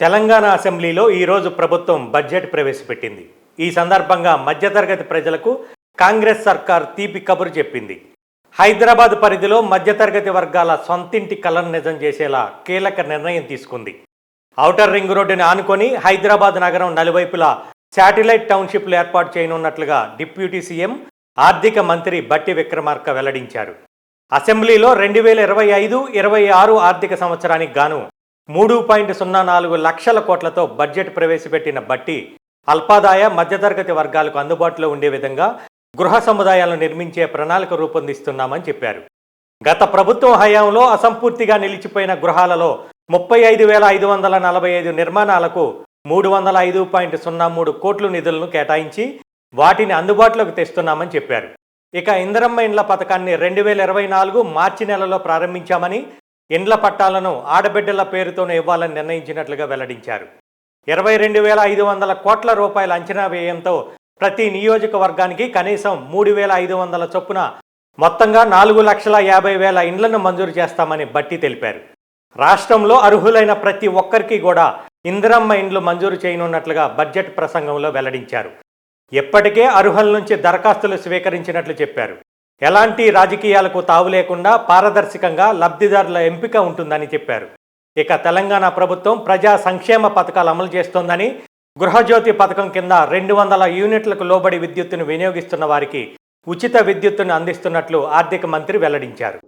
తెలంగాణ అసెంబ్లీలో ఈరోజు ప్రభుత్వం బడ్జెట్ ప్రవేశపెట్టింది. ఈ సందర్భంగా మధ్యతరగతి ప్రజలకు కాంగ్రెస్ సర్కార్ తీపి కబురు చెప్పింది. హైదరాబాద్ పరిధిలో మధ్యతరగతి వర్గాల సొంతింటి కలను నిజం చేసేలా కీలక నిర్ణయం తీసుకుంది. ఔటర్ రింగ్ రోడ్డుని ఆనుకొని హైదరాబాద్ నగరం నలువైపులా శాటిలైట్ టౌన్షిప్లు ఏర్పాటు చేయనున్నట్లుగా డిప్యూటీ సీఎం ఆర్థిక మంత్రి బట్టి విక్రమార్క వెల్లడించారు. అసెంబ్లీలో రెండు వేల ఇరవై ఐదు ఇరవై ఆరు ఆర్థిక సంవత్సరానికి గాను మూడు పాయింట్ సున్నా నాలుగు లక్షల కోట్లతో బడ్జెట్ ప్రవేశపెట్టిన బట్టి అల్పాదాయ మధ్యతరగతి వర్గాలకు అందుబాటులో ఉండే విధంగా గృహ సముదాయాలను నిర్మించే ప్రణాళిక రూపొందిస్తున్నామని చెప్పారు. గత ప్రభుత్వం హయాంలో అసంపూర్తిగా నిలిచిపోయిన గృహాలలో ముప్పై ఐదు వేల ఐదు వందల నలభై ఐదు నిర్మాణాలకు మూడు వందల ఐదు పాయింట్ సున్నా మూడు కోట్లు నిధులను కేటాయించి వాటిని అందుబాటులోకి తెస్తున్నామని చెప్పారు. ఇక ఇంద్రమ్మ ఇండ్ల పథకాన్ని రెండు వేల ఇరవై నాలుగు మార్చి నెలలో ప్రారంభించామని ఇండ్ల పట్టాలను ఆడబిడ్డల పేరుతోనే ఇవ్వాలని నిర్ణయించినట్లుగా వెల్లడించారు. ఇరవై రెండు వేల ఐదు వందల కోట్ల రూపాయల అంచనా వ్యయంతో ప్రతి నియోజకవర్గానికి కనీసం మూడు వేల ఐదు వందల చొప్పున మొత్తంగా నాలుగు లక్షల యాభై వేల ఇండ్లను మంజూరు చేస్తామని బట్టి తెలిపారు. రాష్ట్రంలో అర్హులైన ప్రతి ఒక్కరికి కూడా ఇందిరమ్మ ఇండ్లు మంజూరు చేయనున్నట్లుగా బడ్జెట్ ప్రసంగంలో వెల్లడించారు. ఇప్పటికే అర్హుల నుంచి దరఖాస్తులు స్వీకరించినట్లు చెప్పారు. ఎలాంటి రాజకీయాలకు తావు లేకుండా పారదర్శకంగా లబ్ధిదారుల ఎంపిక ఉంటుందని చెప్పారు. ఇక తెలంగాణ ప్రభుత్వం ప్రజా సంక్షేమ పథకాలు అమలు చేస్తోందని గృహజ్యోతి పథకం కింద రెండు వందల యూనిట్లకు లోబడి విద్యుత్తును వినియోగిస్తున్న వారికి ఉచిత విద్యుత్తును అందిస్తున్నట్లు ఆర్థిక మంత్రి వెల్లడించారు.